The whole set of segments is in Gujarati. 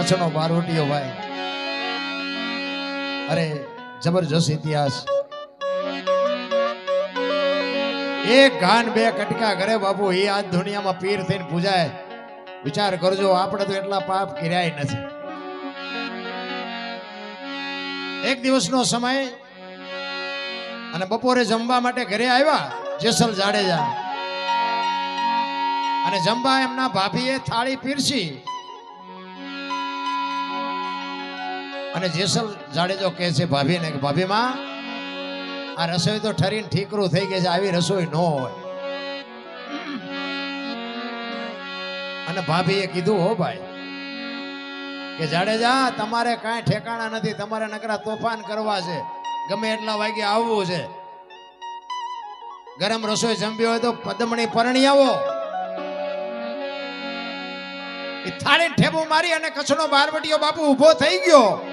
કચ્છનો બારવટીયો ભાઈ. અરે, જબરજસ્ત ઇતિહાસ. એક ગાન બે કટકા કરે બાપુ, એ આ દુનિયામાં પીર થઈને પૂજાય. વિચાર કરજો, આપણે તો એટલા પાપ કર્યાય નથી. એક દિવસનો સમય, અને બપોરે જમવા માટે ઘરે આવ્યા, જેસલ જાડેજા. અને જમવા એમના ભાભીએ થાળી પીરસી અને જેસલ જાડેજો કહે છે, ભાભીને કે, ભાભીમાં, આ રસોઈ તો ઠરીને ઠીકરું થઈ ગઈ છે, આવી રસોઈ ન હોય. અને ભાભીએ કીધું, હો ભાઈ, કે જાડેજા, તમારે કાંઈ ઠેકાણા નથી, તમારે નકરા તોફાન કરવા છે. ગમે એટલા વાગે આવવું છે. ગરમ રસોઈ જમવી હોય તો પદમણી પરણી આવો. એ થાળી ઠેબુ મારી અને કચ્છનો બારવટીયો બાપુ ઊભો થઈ ગયો.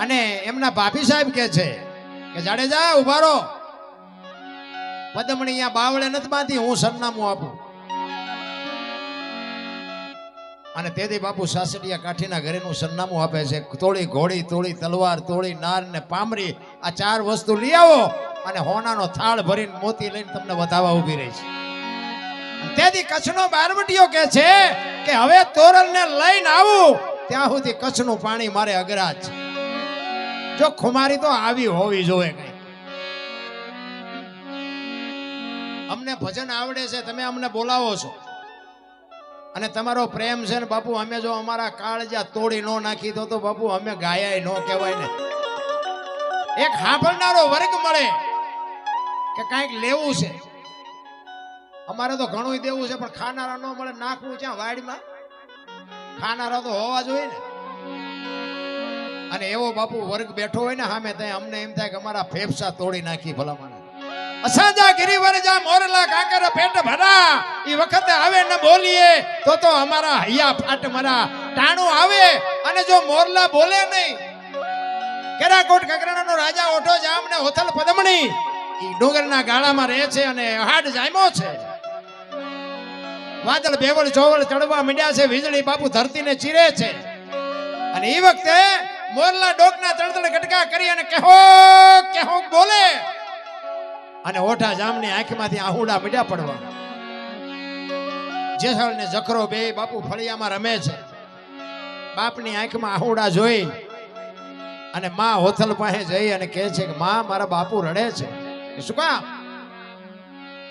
અને એમના ભાભી સાહેબ કે છે કે, જાડેજા ઊભા રહો. પદમણી અહીંયા બાવળે નથી બાંધી, હું સરનામું આપું. અને તેથી બાપુ સાસડિયા કાઠીના ઘરેનું સરનામું આપે છે, તોળી ઘોડી, તોળી તલવાર, તોળી નાર ને પામરી, આ ચાર વસ્તુ લઈ આવો. અને હોનાનો થાળ ભરીને મોતી લઈને તમને વધાવા ઊભી રહી છે. તેથી કચ્છનો બારવટીઓ કે છે કે, હવે તોરલને લઈને આવું, ત્યાં સુધી કચ્છનું પાણી મારે અગરાજ છે. જો ખુમારી તો આવી હોવી જોઈએ કઈ. અમને ભજન આવડે છે, તમે અમને બોલાવો છો. અને તમારો પ્રેમ છે ને બાપુ, અમે જો અમારા કાળજા તોડી નો નાખી, તો તો બાપુ અમે ગાયા નો કહેવાય ને. એક સાંભળનારો વર્ગ મળે કે કાંઈક લેવું છે. અમારે તો ઘણું દેવું છે, પણ ખાનારા ન મળે, નાખવું ક્યાં વાડીમાં? ખાનારા તો હોવા જોઈએ ને. અને એવો બાપુ વર્ગ બેઠો હોય ને સામે ત્યાં અમને એમ થાય કે અમારા ફેફસા તોડી નાખી ભલામણ. અસાજા ગિરિવર જા મોરલા કાંકર પેટ ભરા. ઈ વખતે આવે ન બોલીએ, તો તો અમારા હૈયા ફાટ મરા. ટાણું આવે અને જો મોરલા બોલે નહીં, કેરાકોટ કકરાણાનો રાજા ઓઠો જામ ને હોથલ પદમણી. ઈ ડુંગરના ગાળામાં રહે છે અને હાડ જામ્યો છે. વાદળ, બેવળ, ચોવળ ચડવા મીડ્યા છે, વીજળી બાપુ ધરતીને ચીરે છે. અને એ વખતે મોરલા ડોકના તળતળ ગટકા કરી અને કહો કહો બોલે. અને ઓઠા જામની આંખમાંથી આહુડા મીડા પડવા. જેસલ ને જખરો બે, બાપુ ફળિયામાં રમે છે. બાપની આંખમાં આહુડા જોઈ અને માં હોથલ પાસે જઈ અને કહે છે કે, માં, મારા બાપુ રડે છે. શું કામ?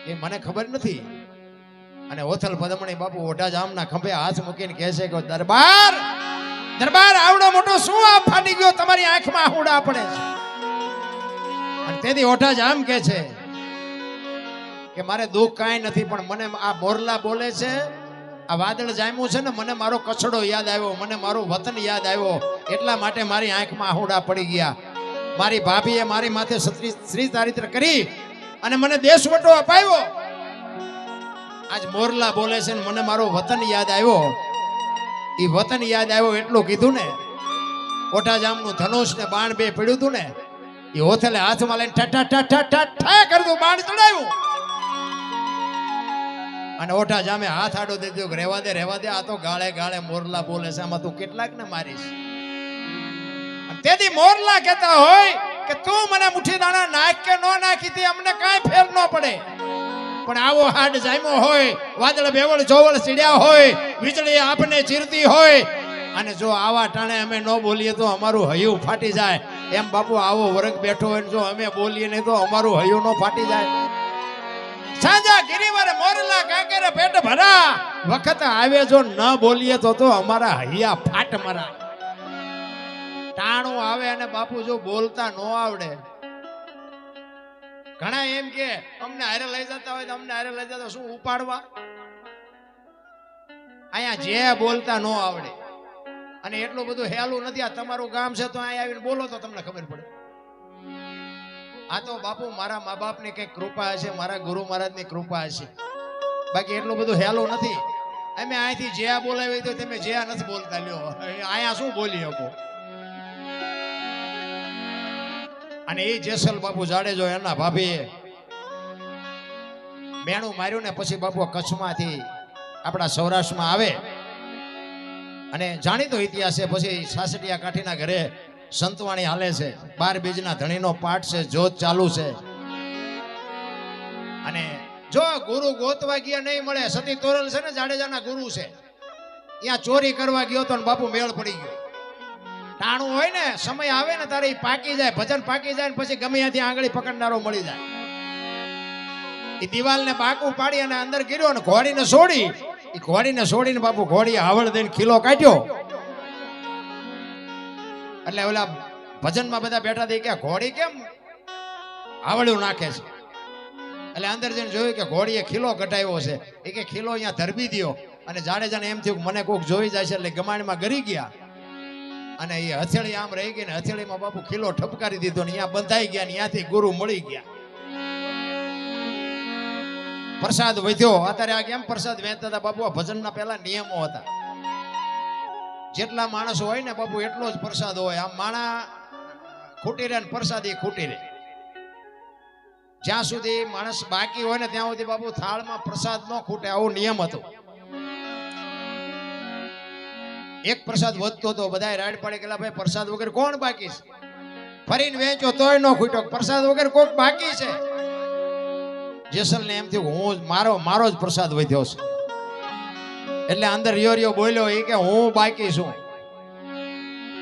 એ મને ખબર નથી. અને હોથલ પદમણી બાપુ ઓઢા જામના ખંભે હાથ મૂકીને કહે છે કે, દરબાર દરબાર આવડો મોટો શું આ ફાટી ગયો. તમારી આંખમાં આહુડા પડે છે. તેથી ઓઢા જામ કે છે કે મારે દુઃખ કાંઈ નથી, પણ મને આ મોરલા બોલે છે, આ વાદળ જામ્યું છે ને, મને મારો કચડો યાદ આવ્યો, મને મારું વતન યાદ આવ્યો. એટલા માટે મારી આંખમાં આહુડા પડી ગયા. મારી ભાભીએ મારી માથે શ્રી ચારિત્ર કરી અને મને દેશવટો અપાવ્યો. આજ મોરલા બોલે છે ને, મને મારો વતન યાદ આવ્યો. એ વતન યાદ આવ્યો એટલું કીધું ને. કોઠા જામનું ધનુષ ને બાણ બે પડ્યું હતું ને એ હોથલે હાથમાં લઈને ઠા ઠા ઠા ઠા ઠા કરતું બાણ ચડાવ્યું અને ઓઠા જામે હાથ આડો દે દીધો કે રહેવા દે રહેવા દે, આ તો ગાળે ગાળે મોરલા બોલે છે, આમાં તું કેટલાક ને મારીશ. તેથી મોરલા કહેતા હોય કે તું મને મુઠ્ઠી દાણા નાખ કે નો નાખી અમને કાંઈ ફેર ન પડે. પણ આવો હાડ જામ્યો હોય, વાદળ ભેવળ જોવળ સીડ્યા હોય, વીજળી આપને ચીરતી હોય. અને જો આવા ટાણે અમે ન બોલીએ તો અમારું હૈયું ફાટી જાય. એમ બાપુ આવો વર્ગ બેઠો હોય જો અમે બોલીએ નહીં તો અમારું હૈયું ન ફાટી જાય. સાંજા ગિરિવર મોરલા કાંકરે પેટ ભરા. વખત આવે જો ન બોલીએ તો તો અમારા હૈયા ફાટ મરા. ટાણું આવે અને બાપુ જો બોલતા ન આવડે. ઘણા એમ કે અમને હારે લઈ જતા હોય તો અમને હારે લઈ જતા શું ઉપાડવા? અહીંયા જે બોલતા ન આવડે. અને એટલું બધું હેલું નથી. આ તમારું ગામ છે તો અહીંયા આવીને બોલો તો તમને ખબર પડે. આ તો બાપુ મારા મા બાપની કઈ કૃપા હશે, મારા ગુરુ મહારાજની કૃપા હશે. બાકી એટલું બધું હેલું નથી. અમે અહીંથી જ્યાં બોલાવી તો તમે જ્યાં નથી બોલતા લ્યો. અહીંયા શું બોલી શકો? અને એ જેસલ બાપુ જાડેજો એના ભાભીએ મેણું માર્યું ને પછી બાપુ કચ્છમાંથી આપણા સૌરાષ્ટ્રમાં આવે. અને જાણીતો ઇતિહાસ છે, પછી સાસડિયા કાઠીના ઘરે સંતવાણી હાલે છે, બાર બીજના ધણીનો પાઠ છે જોત ચાલુ છે. અને જો ગુરુ ગોતવા ગયા નહીં મળે, સતી તોરલ છે ને જાડેજાના ગુરુ છે, ત્યાં ચોરી કરવા ગયો તો બાપુ મેળ પડી ગયો. ટાણું હોય ને, સમય આવે ને, તારે પાકી જાય, ભજન પાકી જાય ને પછી ગમે ત્યાંથી આંગળી પકડનારો મળી જાય. એ દિવાલને બાકું પાડી અને અંદર ગીર્યો ને ઘોડીને છોડી એ ઘોડીને છોડીને બાપુ ઘોડી આવડ દઈને ખીલો કાઢ્યો. એટલે ઓલા ભજનમાં બધા બેઠા થઈ ગયા ઘોડી કેમ આવડું નાખે છે? એટલે અંદર જઈને જોયું કે ઘોડીએ ખીલો કટાવ્યો છે. એ કે ખીલો અહીંયા ધરબી દો અને જાડેજાને એમ થયું મને કોક જોઈ જાય છે એટલે ગમાણમાં ગરી ગયા. અને એ હથેળી આમ રહી ગઈ ને હથેળીમાં બાપુ ખીલો ઠપકારી દીધો ને અહીંયા બંધાઈ ગયા ને ત્યાંથી ગુરુ મળી ગયા. પ્રસાદ વધ્યો. અત્યારે આ કેમ પ્રસાદ વહેતા હતા બાપુ? આ ભજનના પહેલા નિયમો હતા. જેટલા માણસો હોય ને બાપુ, એટલો જ પ્રસાદ હોય. આમ માણા ખૂટી રહે ને પ્રસાદ એ ખૂટી રહે. જ્યાં સુધી માણસ બાકી હોય ને ત્યાં સુધી બાપુ થાળમાં પ્રસાદ ન ખૂટે, આવો નિયમ હતો. એક પ્રસાદ વધતો હતો બધા રાડ પાડી કે ભાઈ, પ્રસાદ વગર કોણ બાકી છે? ફરીને વેચો તોય નો ખૂટ્યો. પ્રસાદ વગર કોક બાકી છે? જેસલ ને એમ થયું, હું મારો મારો જ પ્રસાદ વધ્યો છે. એટલે અંદર રિયો રિયો બોલ્યો એ કે હું બાકી છું.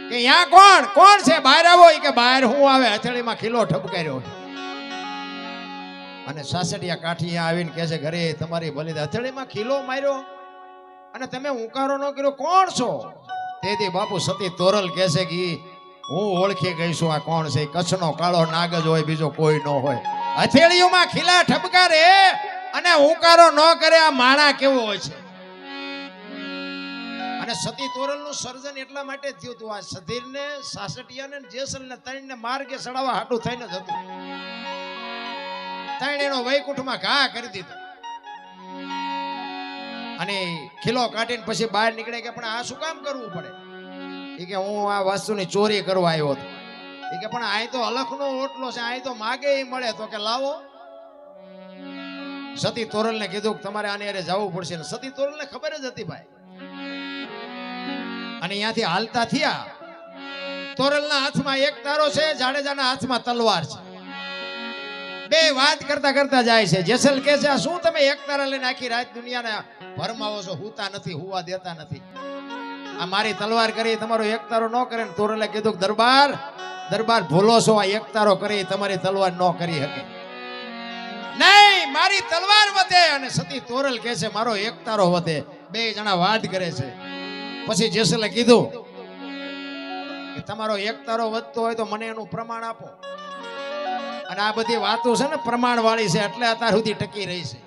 કે યા કોણ? કોણ છે? બહાર આવો. કે, બહાર હું આવે. હથેળીમાં ખીલો ઠપકાર્યો. અને સાસડિયા કાઠી આવીને કહે છે, ઘરે તમારી ભલે, હથેળીમાં ખીલો માર્યો. અને તમે હુંકારો ન કર્યો, કોણ છો? તેથી બાપુ સતી તોરલ કહે છે કે હું ઓળખી ગઈ છું આ કોણ છે કચ્છનો કાળો નાગ જ હોય, બીજો કોઈ ન હોય. હથેળીઓમાં ખીલા ઠપકારે અને હુંકારો ન કરે, આ માણા કેવો હોય છે? અને સતી તોરલનું સર્જન એટલા માટે થયું હતું, આ સધીરને ને જેસલને ત્રણને માર્ગે સડાવવા હાટું થઈને જ હતું. ત્રણ એનો વૈકુંઠમાં ઘા કરી દીધો. અને ખીલો કાઢીને પછી બહાર નીકળે કે પણ આ શું કામ કરવું પડે? એ કે હું આ વસ્તુની ચોરી કરવા આવ્યો હતો. એ કે પણ અહીં તો અલખનો ઓટલો છે અહીં તો માગે એ મળે. તો કે લાવો. સતી તોરલને કીધું કે તમારે આને અરે જવું પડશે. ને સતી તોરલને ખબર જ હતી ભાઈ. અને અહીંયાથી હાલતા થયા. તોરલના હાથમાં એક તારો છે, જાડેજાના હાથમાં તલવાર છે. બે વાત કરતા કરતા જાય છે. જેસલ કે છે શું તમે એક તારા લઈને આખી રાત દુનિયાને ભરમાવો છો, હુતા નથી, હુવા દેતા નથી. આ મારી તલવાર કરી, તમારો એકતારો ન કરે તોરલે કીધું દરબાર દરબાર ભૂલો છો, આ એકતારો કરી, તમારી તલવાર ન કરી શકે. નહીં, મારી તલવાર વધે અને સતી તોરલ કહે છે, મારો એકતારો વધે. બે જણા વાત કરે છે. પછી જેસલે કીધું કે તમારો એકતારો વધતો હોય તો મને એનું પ્રમાણ આપો. અને આ બધી વાતો છે ને પ્રમાણ વાળી છે, એટલે અત્યાર સુધી ટકી રહી છે.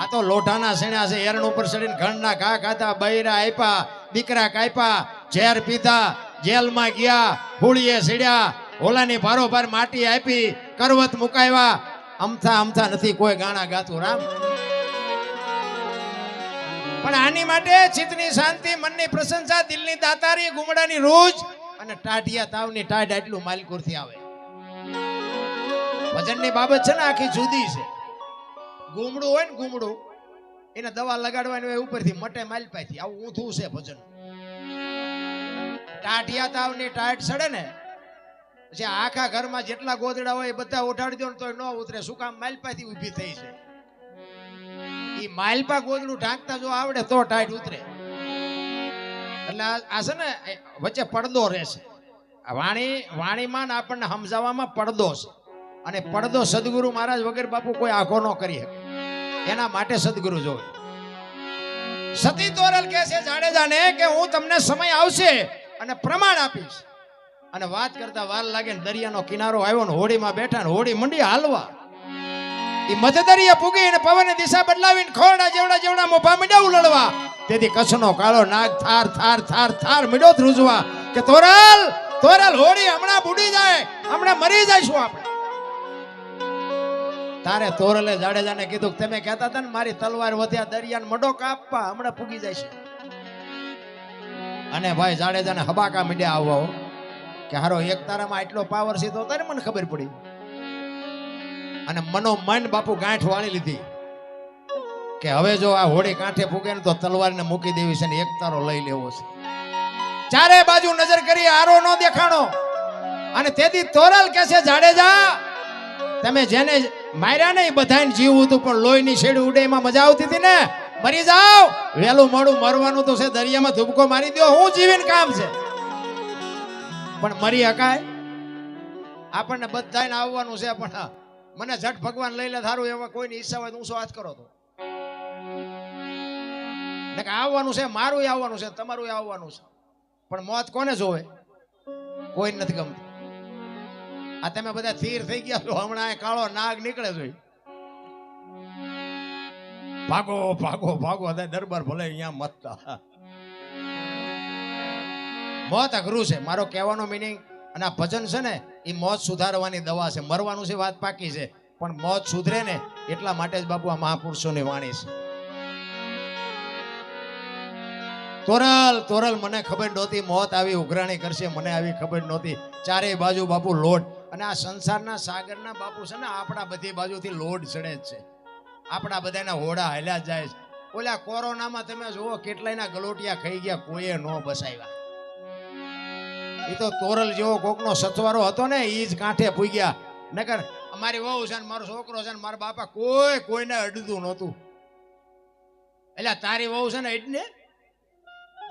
આ તો લોઢાના સેણા છે. એરણ ઉપર ચડીને ઘણના ઘા ખાતા બૈરા આપ્યા દીકરા કાપ્યા ઝેર પીધા, જેલમાં ગયા, હોળીએ સીડ્યા, હોલાની ભારોભાર માટી આપી, કરવત મુકાવ્યા. અમથા અમથા નથી કોઈ ગાણા ગાતું, રામ. પણ આની માટે ચિત્તની શાંતિ, મનની પ્રશંસા, દિલની દાતારી, ગુમડાની રોજ અને ટાઢિયા તાવની ટાઢ એટલું માલકુરથી આવે. ભજનની બાબત છે ને આખી જુદી છે. ગુમડું હોય ને ગુમડું, એને દવા લગાડવાની હોય ઉપરથી, મટે માલપાથી આવું ઊંધું છે ભજન. ટાઢિયા તાવની ટાઈટ સડે ને પછી આખા ઘરમાં જેટલા ગોદડા હોય એ બધા ઉઠાડી દો ને તો ન ઉતરે. શું કામ માલપાથી ઊભી થઈ છે? ઈ માલપા ગોદડું ઢાંકતા જો આવડે તો ટાઈટ ઉતરે. એટલે આ છે ને વચ્ચે પડદો રહેશે. વાણી, વાણીમાં આપણને સમજાવવામાં પડદો છે. અને પડદો સદગુરુ મહારાજ વગર બાપુ કોઈ આખો ન કરી શકે. એના માટે સદગુરુ જોવે. સતી તોરલ કહે છે, જાડેજાને કે હું તમને સમય આવશે અને પ્રમાણ આપીશ. અને વાત કરતા વાર લાગે ને દરિયાનો કિનારો આવ્યો ને હોડીમાં બેઠા ને હોડી મંડી હાલવા. એ મધદરિયા પૂગી અને પવનની દિશા બદલાવીને ખોરડા જેવડા જેવડા મોભા મીડ્યા ઉલળવા. તેથી કચ્છનો કાળો નાગ થાર થાર થાર થાર મીડો ધ્રુજવા કે, તોરલ તોરલ, હોડી હમણાં બુડી જાય, હમણાં મરી જઈશું આપણે. તારે તોરલે જાડેજાને કીધું કે તમે કહેતા હતા ને, મારી તલવાર વધ્યા, દરિયાને મડો કાપવા હમણાં પૂગી જાય અને ભાઈ જાડેજાને હબાકા મીડ્યા આવવા કે હારો, એક તારામાં આટલો પાવર છે તો તારે મને ખબર પડી. અને મનો મન બાપુ ગાંઠ વાળી લીધી, કે હવે જો આ હોળી કાંઠે ફૂગે ને તો તલવારને મૂકી દેવી છે ને એક તારો લઈ લેવો છે. ચારે બાજુ નજર કરી આરો નો દેખાણો. અને તેથી તોરલ કે છે, જાડેજા તમે જેને માર્યા ને એ બધાને જીવવું હતું, પણ લોહીની શેડી ઉડે, એમાં મજા આવતી હતી ને? મરી જાઓ! વહેલું મોડું મરવાનું તો છે, દરિયામાં ધુબકો મારી દો હું જીવીને કામ છે. પણ મરી હકાય? આપણને બધાને આવવાનું છે, પણ મને ઝટ ભગવાન લઈ લે થારું એવા કોઈની ઈચ્છા હોય ઊંચો હાથ કરો તો? ને આવવાનું છે મારું આવવાનું છે તમારું આવવાનું છે. પણ મોત કોને જોવે? કોઈ નથી ગમતું. આ તમે બધા સ્થિર થઈ ગયા છો. હમણાં કાળો નાગ નીકળે છે. ભાગો ભાગો ભાગો દરબાર ભલે અહીંયા મતતા મોત અઘરું છે. મારો કહેવાનો મિનિંગ અને આ ભજન છે ને, એ મોત સુધારવાની દવા છે. મરવાનું છે વાત પાકી છે. પણ મોત સુધરે ને, એટલા માટે જ બાપુ આ મહાપુરુષોની વાણી છે. તોરલ તોરલ, મને ખબર નહોતી, મોત આવી ઉઘરાણી કરશે, મને આવી ખબર નહોતી. ચારેય બાજુ બાપુ લોટ અને આ સંસારના સાગરના બાપુ છે ને, આપણા બધી બાજુથી લોડ ચડે જ છે. આપણા બધાના હોડા હાલ્યા જાય છે. ઓલા કોરોનામાં તમે જુઓ, કેટલાયના ગલોટિયા ખાઈ ગયા, કોઈએ ન બસાવ્યા. એ તો તોરલ જેવો કોકનો સથવારો હતો ને એ જ કાંઠે પૂગ્યા. નકર અમારી વહુ છે ને, મારો છોકરો છે ને, મારા બાપા કોઈ કોઈને અડતું નહોતું. એટલે તારી વહુ છે ને એટલે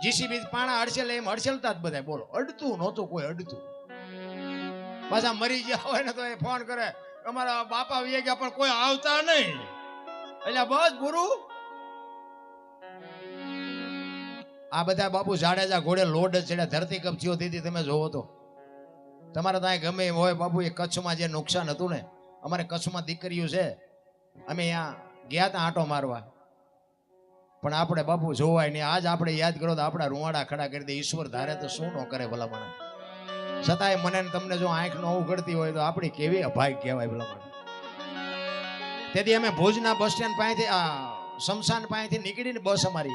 જીસીબી પાણા હડસેલ એમ હડસેલતા જ બધા બોલો અડતું નહોતું કોઈ અડતું પાછા મરી ગયા હોય ને તો એ ફોન કરે, અમારા બાપા વી ગયા, પણ કોઈ આવતા નહીં. એટલે બસ ગુરુ. આ બધા બાપુ જાડેજા ઘોડે લોડ ચડ્યા ધરતી કપ થયો હતી તમે જોવો તો. તમારે ત્યાં ગમે એમ હોય બાપુ, એ કચ્છમાં જે નુકસાન હતું ને, અમારે કચ્છમાં દીકરીઓ છે, અમે અહીંયા ગયા હતા આંટો મારવા. પણ આપણે બાપુ જોવાય નહીં. આજ આપણે યાદ કરો તો આપણા રૂવાડા ખડા કરી દે. ઈશ્વર ધારે તો શું ન કરે ભલામણ. છતાંય મને તમને જો આંખ ન ઉઘડતી હોય તો આપણી કેવી અભાઈ કહેવાય ભલામણ તેથી અમે ભુજના બસ સ્ટેન્ડ પાસેથી, આ, શમશાન પાસેથી નીકળીને બસ અમારી.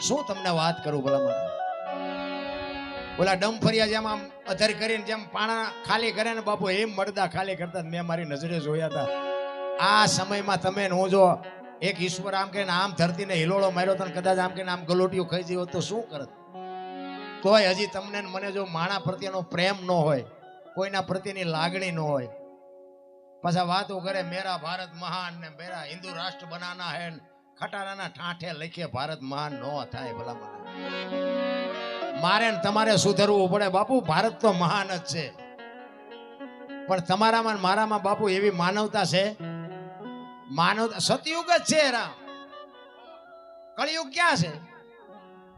શું તમને વાત કરું ભલામણ ઓલા ડમફરિયા જેમ આમ અધર કરીને જેમ પાણા ખાલી કરે ને બાપુ, એમ મળતા ખાલી કરતા મેં મારી નજરે જોયા હતા. આ સમયમાં તમે હું જો એક ઈશ્વર આમ કે આમ ધરતીને હિલોળો માર્યો તો કદાચ આમ કે આમ ગલોટીઓ ખાઈ જઈ હોત તો શું કરત? તોય હજી તમને મને જો માણા પ્રત્યેનો પ્રેમ ન હોય, કોઈના પ્રત્યેની લાગણી ન હોય. પાછા વાતો કરે, મેરા ભારત મહાન ને મેરા હિન્દુ રાષ્ટ્ર બનાના હે ખટારાના ઠાઠે લખે ભારત મહાન ન થાય ભલા મને મારે તમારે સુધરવું પડે, બાપુ, ભારત તો મહાન જ છે. પણ તમારામાં મારામાં બાપુ એવી માનવતા છે? માનવતા, સતયુગ જ છે રામ કળિયુગ ક્યાં છે?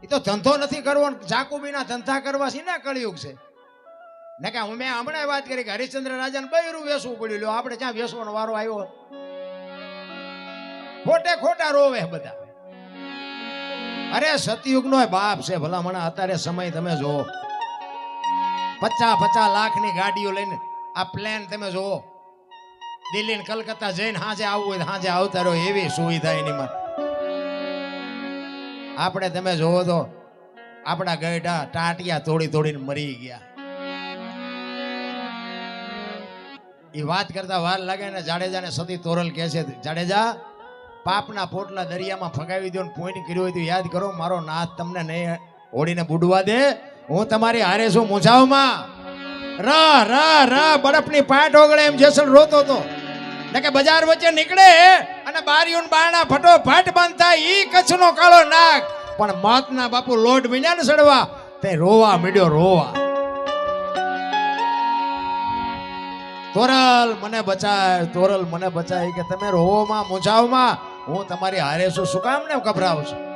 એ તો ધંધો નથી કરવો જાકુબીના ધંધા કરવા છે ને કળિયુગ છે? ને કે મેં હમણાં વાત કરી કે હરિશ્ચંદ્ર રાજાને બૈરું વેસવું પડ્યું. લ્યો, આપણે ક્યાં વેસવાનો વારો આવ્યો ખોટે ખોટા રોવે બધા. અરે સતયુગ નો બાપ છે ભલા મને અત્યારે સમય તમે જોવો પચાસ પચાસ લાખની ગાડીઓ લઈને આ પ્લેન તમે જોવો દિલ્હી કલકત્તા જઈને હાજે આવવું હોય હાજે આવતા રહો, એવી સુવિધા એની માં. આપણે તમે જોવો તો આપણા ગઈઢા ટાટિયા તોડી તોડીને મરી ગયા. એ વાત કરતા વાર લાગે ને જાડેજાને સતી તોરલ કહે છે, જાડેજા, પાપના પોટલા દરિયામાં ફગાવી દો ને પોઈન્ટ કર્યો હોય તો યાદ કરો, મારો નાથ તમને નહીં ઓળીને બુડવા દે. હું તમારી હારે છું મૂંઝાવમાં. રા રા રા, બરફની પાટ ઓગળે એમ જેસલ રોતો તો. ને કે બજાર વચ્ચે નીકળે અને બારીઓન બારણા ફટો ફાટ બંધ થાય, ઈ કચ્છનો કાળો નાગ. પણ માતના બાપુ લોટ મીંડ્યા ને સડવા, તે રોવા મીડ્યો રોવા. તોરલ મને બચાય તોરલ મને બચાય કે તમે રોવામાં, મૂંઝાવમાં, હું તમારી હારે છું. શું કામ ને ગભરાવ છું?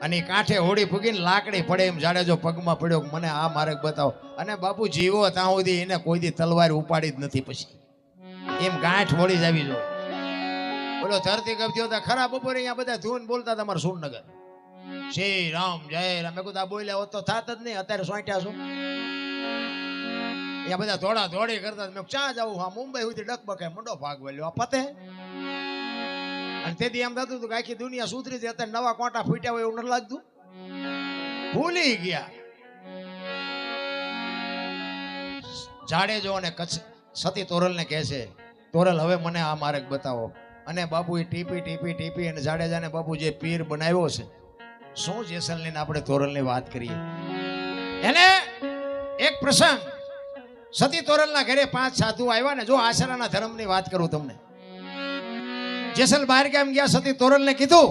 અને કાંઠે હોડી ફૂગીને લાકડી પડે એમ જાડેજો પગમાં પડ્યો મને આ માર્ગ બતાવો. અને બાપુ જીવો ત્યાં સુધી એને કોઈ દી તલવાર ઉપાડી જ નથી પછી. એમ ગાંઠ વળી જવી. જોઈએ બોલો, ધરતી કબજો હતા ખરા બપોરે અહીંયા બધા ધૂન બોલતા હતા સુરનગર. શ્રી રામ, જય રામ. મેં કીધું બોલ્યા હોત તો થાત જ નહીં, અત્યારે સોંટ્યા છો. અહીંયા બધા ધોળા ધોળી કરતા મેં ક્યાં જવું હા, મુંબઈ સુધી ડકબકે મંડો ભાગ વળ્યો, આ પતે. અને તેથી એમ થતું હતું કે આખી દુનિયા સુધરી છે અત્યારે નવા કોટા ફૂટ્યા હોય એવું નથી લાગતું. ભૂલી ગયા. જાડેજો અને કચ્છ સતી તોરલને કહે છે તોરલ હવે મને આ માર્ગ બતાવો. અને બાપુ એ ટીપી ટીપી ટીપી અને જાડેજાને બાપુ જે પીર બનાવ્યો છે, શું જેસલની ને આપણે તોરલની વાત કરીએ? એને એક પ્રસંગ, સતી તોરલના ઘરે પાંચ સાધુ આવ્યા ને જો આશરાના ધર્મની વાત કરું તમને. જેસલ બહાર ગામ ગયા, સતી તોરલને કીધું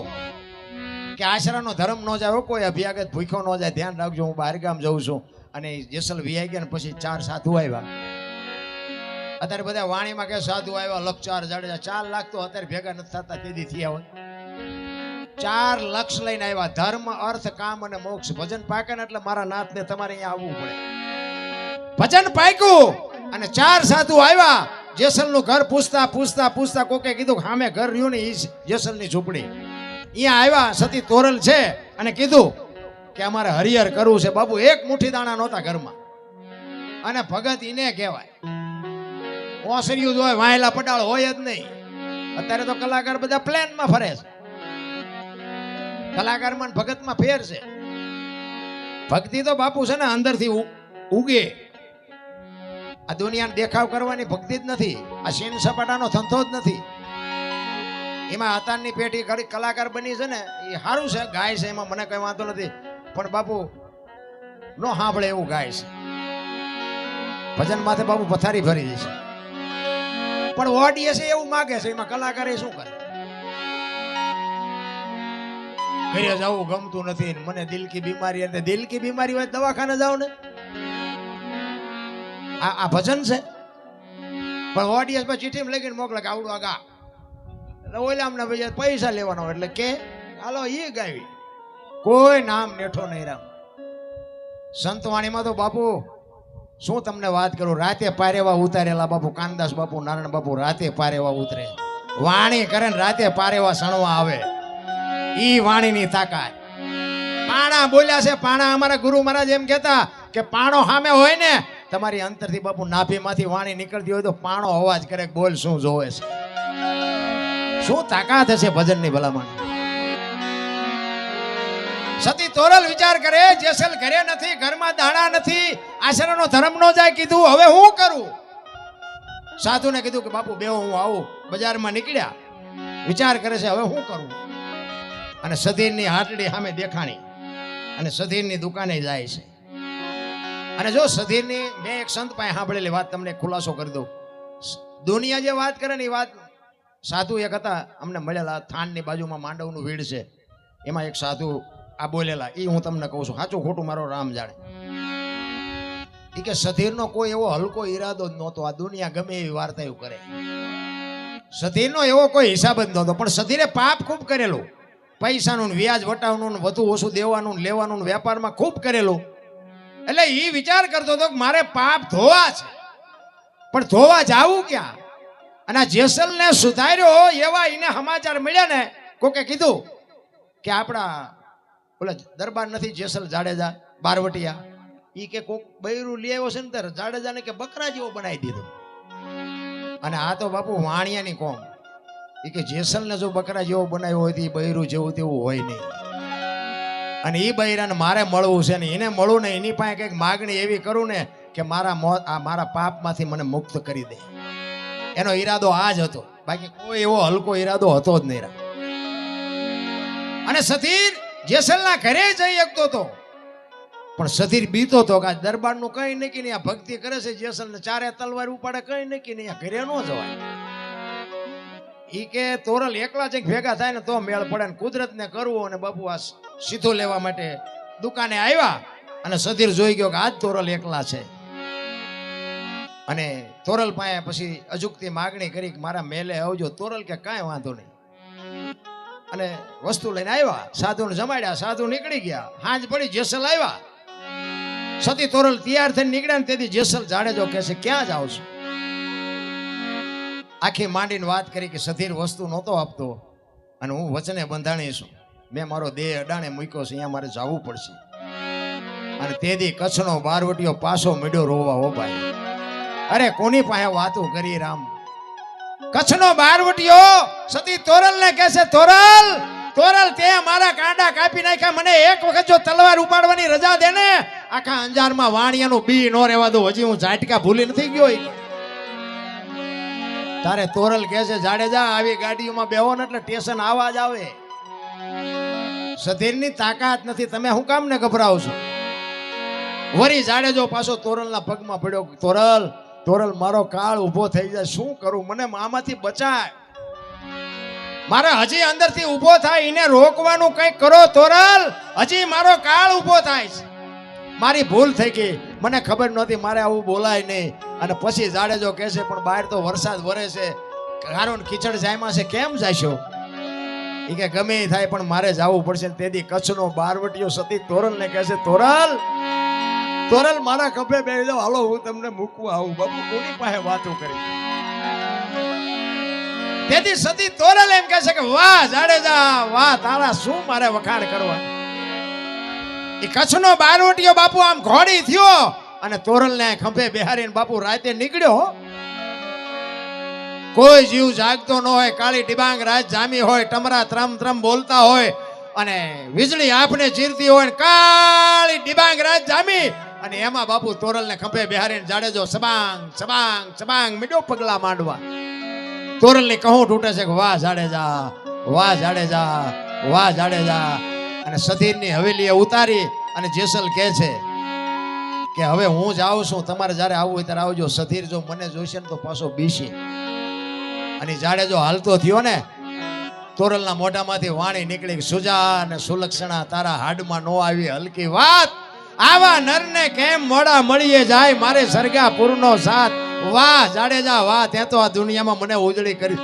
કે આશરાનો ધર્મ ન જાય કોઈ અભ્યાગત ભૂખ્યો ન જાય, ધ્યાન રાખજો, હું બહાર ગામ જઉં છું. અને જેસલ વિયાઈ ગયા ને પછી ચાર સાધુ આવ્યા. અત્યારે બધા વાણીમાં કે સાધુ આવ્યા લક્ષ ચાર ચાર લાખ તો અત્યારે ભેગા નથી થતા તેથી થયા હોય. ચાર લક્ષ લઈને આવ્યા. ધર્મ, અર્થ, કામ અને મોક્ષ. ભજન પાકે ને એટલે મારા નાથને તમારે અહીંયા આવવું પડે. ભજન પાક્યું અને ચાર સાધુ આવ્યા. જેસલનું ઘર પૂછતા પૂછતા પૂછતા કોકે કીધું સામે ઘર રહ્યું ને જ જેસલની ઝૂંપડી. અહીંયા આવ્યા, સતી તોરલ છે અને કીધું કે અમારે હરિહર કરવું છે. બાબુ, એક મુઠ્ઠી દાણા નહોતા ઘરમાં. અને ભગત ઈને કહેવાય. ઓસરિયું જ હોય, વાયેલા પટાળ હોય જ નહીં. અત્યારે તો કલાકાર બધા પ્લેનમાં ફરે છે. કલાકારમાં ભગતમાં ફેર છે. ભક્તિ તો બાપુ છે ને અંદરથી ઉગે. આ દુનિયાને દેખાવ કરવાની ભક્તિ જ નથી. આ સીન સપાટાનો ધંધો જ નથી. એમાં હતાની પેઢી ઘડી કલાકાર બની છે ને, એ સારું છે, ગાય છે એમાં, મને કઈ વાંધો નથી. પણ બાપુ, નો સાંભળે એવું ગાય છે. ભજન માથે બાપુ પથારી ભરી દે છે. પણ ઓડિયન્સ એવું માગે છે, એમાં કલાકારે શું કરે? ઘરે જવું ગમતું નથી મને દિલ કી બીમારી અને દિલ કી બીમારી હોય દવાખાને જાવ ને. આ આ ભજન છે? પણ ઓડિયન્સ પર ચીઠી લઈને મોકલે કે આવડું આગા એટલે ઓલા અમને ભાઈ પૈસા લેવાનો એટલે કે, હાલો એ ગાવી. કોઈ નામ નેઠો નહીં રામ. સંતવાણીમાં તો બાપુ શું તમને વાત કરું? રાતે પારેવા ઉતારેલા બાપુ, કાનદાસ બાપુ, નારાયણ બાપુ રાતે પારેવા ઉતરે. વાણી કરે ને રાતે પારેવા સણવા આવે. ઈ વાણીની તાકાત. પાણા બોલ્યા છે, પાણા અમારા ગુરુ મહારાજ એમ કહેતા કે પાણો સામે હોય ને, તમારી અંતરથી બાપુ નાભીમાંથી વાણી નીકળતી હોય તો પાણો અવાજ કરે બોલ શું જોવે છે? શું તાકાત હશે ભજનની ભલામણ? સતી તોરલ વિચાર કરે, જેસલ ઘરે નથી, ઘરમાં દાણા નથી, આશરાનો ધર્મ નો જાય, કીધું, હવે હું કરું? સાધુને કીધું કે, બાપુ, બેહો, હું આવું. બજારમાં નીકળ્યા. વિચાર કરે છે, હવે હું કરું? અને સધીરની હાટડી સામે દેખાણી. અને સધીરની દુકાને જાય છે. અને જો સધીરની મેં એક સંત પાસે સાંભળેલી વાત, તમને ખુલાસો કરી દઉં. દુનિયા જે વાત કરે ને, એ વાત સાધુ એક હતા, અમને મળેલા થાનની બાજુમાં માંડવનું વીડ છે. એમાં એક સાધુ આ બોલેલા એ હું તમને કહું છું સાચું ખોટું મારો રામ જાણે. એ કે સધીરનો કોઈ એવો હલકો ઈરાદો જ નહોતો, આ દુનિયા ગમે એવી વાર્તાઓ કરે. સધીરનો એવો કોઈ હિસાબ જ નહોતો, પણ સધીરે પાપ ખૂબ કરેલું. પૈસાનું વ્યાજ વટાવવાનું વધુ ઓછું દેવાનું લેવાનું વેપારમાં ખૂબ કરેલું. એટલે એ વિચાર કરતો હતો કે મારે પાપ ધોવા છે. પણ ધોવા જાવું ક્યાં? અને આ જેસલને સુધાર્યો એવા એને સમાચાર મળ્યા ને, કોકે કીધું કે આપણા ઓલા દરબાર નથી, જેસલ જાડેજા, બારવટિયા. એ કે, કોક બૈરું લઈ આવ્યો છે ને ત્યારે જાડેજાને કે બકરા જેવો બનાવી દીધો. અને આ તો બાપુ વાણિયાની કોમ. એ કે, જેસલને જો બકરા જેવો બનાવ્યો હોય તો એ બૈરું જેવું તેવું હોય નહીં. અને એ બૈરાને મારે મળવું છે ને એને મળવું ને એની પાસે કંઈક માગણી એવી કરું ને કે મારા મોત, આ મારા પાપમાંથી મને મુક્ત કરી દે. એનો ઈરાદો આ જ હતો. બાકી કોઈ એવો હલકો ઈરાદો હતો જ નહીં અને સધીર જેસલના ઘરે જઈ શકતો હતો. પણ સધીર બીતો હતો કે દરબારનું કઈ નક્કી નહીં, આ ભક્તિ કરે છે, જેસલને ચારે તલવાર ઉપાડે, કઈ નક્કી નહીં ઘરે ન જવાય. ઈ કે તોરલ એકલા જ ભેગા થાય ને તો મેળ પડે ને કુદરતને કરવું અને બાપુ આ સીધું લેવા માટે દુકાને આવ્યા અને સધીર જોઈ ગયો કે આજ તોરલ એકલા છે. અને તોરલ પાસે પછી અજુકતી માગણી કરી કે મારા મેલે આવજો. તોરલ કે કાંઈ વાંધો નહીં. અને વસ્તુ લઈને આવ્યા. સાધુને જમાડ્યા, સાધુ નીકળી ગયા. હાંજ પડી, જેસલ આવ્યા. સતી તોરલ તૈયાર થઈને નીકળ્યા ને તેથી જેસલ જાડેજો કહે છે, ક્યાં જાવ છો? આખી માંડીને વાત કરી કે સધીર વસ્તુ નહોતો આપતો અને હું વચને બંધાણી છું. મેં મારો દેહ અડાણે મૂક્યો છે, અહીંયા મારે જવું પડશે. અને તેથી કચ્છનો બારવટીયો પાછો મીડો રોવા હો ભાઈ. અરે, કોની પાસે વાતો કરી રામ? કચ્છનો બારવટીયો સતી તોરલ ને કહે છે તોરલ તોરલ, તે મારા કાંડા કાપી નાખ્યા. મને એક વખત જો તલવાર ઉપાડવાની રજા દે ને, આખા અંજારમાં વાણિયાનું બી નો રહેવા દો. હજી હું ઝાટકા ભૂલી નથી ગયો. તારે તોરલ કહે છે જાડેજા આવી ગાડીઓમાં બેહો ને એટલે સ્ટેશન આવાજ આવે. સધીરની તાકાત નથી. તમે હું કામ ને ગભરાવ છો? વરી જાડેજો પાછો તોરલના પગમાં પડ્યો, તોરલ તોરલ મારો કાળ ઊભો થઈ જાય. શું કરું? મને આમાંથી બચાય. મારે હજી અંદરથી ઊભો થાય. એને રોકવાનું કંઈક કરો તોરલ હજી મારો કાળ ઊભો થાય છે. મારી ભૂલ થઈ ગઈ. મને ખબર નહોતી, મારે આવું બોલાય નહીં. અને પછી જાડેજો કહે છે, પણ બહાર તો વરસાદ વરે છે. કારણ કિચડ જાયમાં છે. કેમ જાશો એ કે, ગમે થાય, પણ મારે જવું પડશે. તેથી કચ્છનો બારવટીયો સતી તોરલ ને છે તોરલ તોરલ મારા ખભે બે જાઓ. હાલો, હું તમને મૂકવા આવું. બાપુ, કોની પાસે વાતો કરી? તેથી સતી તોરલ એમ કહે છે કે, વાહ, જાડેજા, વાહ, તારા શું મારે વખાણ કરવા? એ કચ્છનો બારવટીયો બાપુ આમ ઘોડી થયો અને તોરલને ખંભે બેહારીને બાપુ રાતે નીકળ્યો કોઈ જીવ જાગતો ન હોય, કાળી ડિબાંગ રાત જામી હોય, ટમરા ત્રમ ત્રમ બોલતા હોય અને વીજળી આપને ચીરતી હોય કાળી ડિબાંગ રાત જામી અને એમાં બાપુ તોરલને ખંભે બિહારીને જાડેજો સબાંગ સબાંગ સબાંગ મીડો પગલા માંડવા. તોરલની કહું તૂટે છે કે, વાહ જાડેજા વાહ જાડેજા વાહ જાડેજા અને સધીરની હવેલીએ ઉતારી અને જેસલ કહે છે કે, હવે હું જ આવું છું, તમારે જ્યારે આવવું હોય ત્યારે આવજો. સધીર જો મને જોઈશે ને તો પાછો બીસી અને જાડેજો હાલતો થયો ને, તોરલના મોઢામાંથી વાણી નીકળી સુજા અને સુલક્ષણા તારા હાડમાં નો આવી, હલકી વાત. આવા નરને કેમ મોડા મળીએ જાય? મારે સરગા પૂરનો સાથ. વાહ, જાડેજા, વાહ, ત્યાં તો આ દુનિયામાં મને ઉજળી કરી.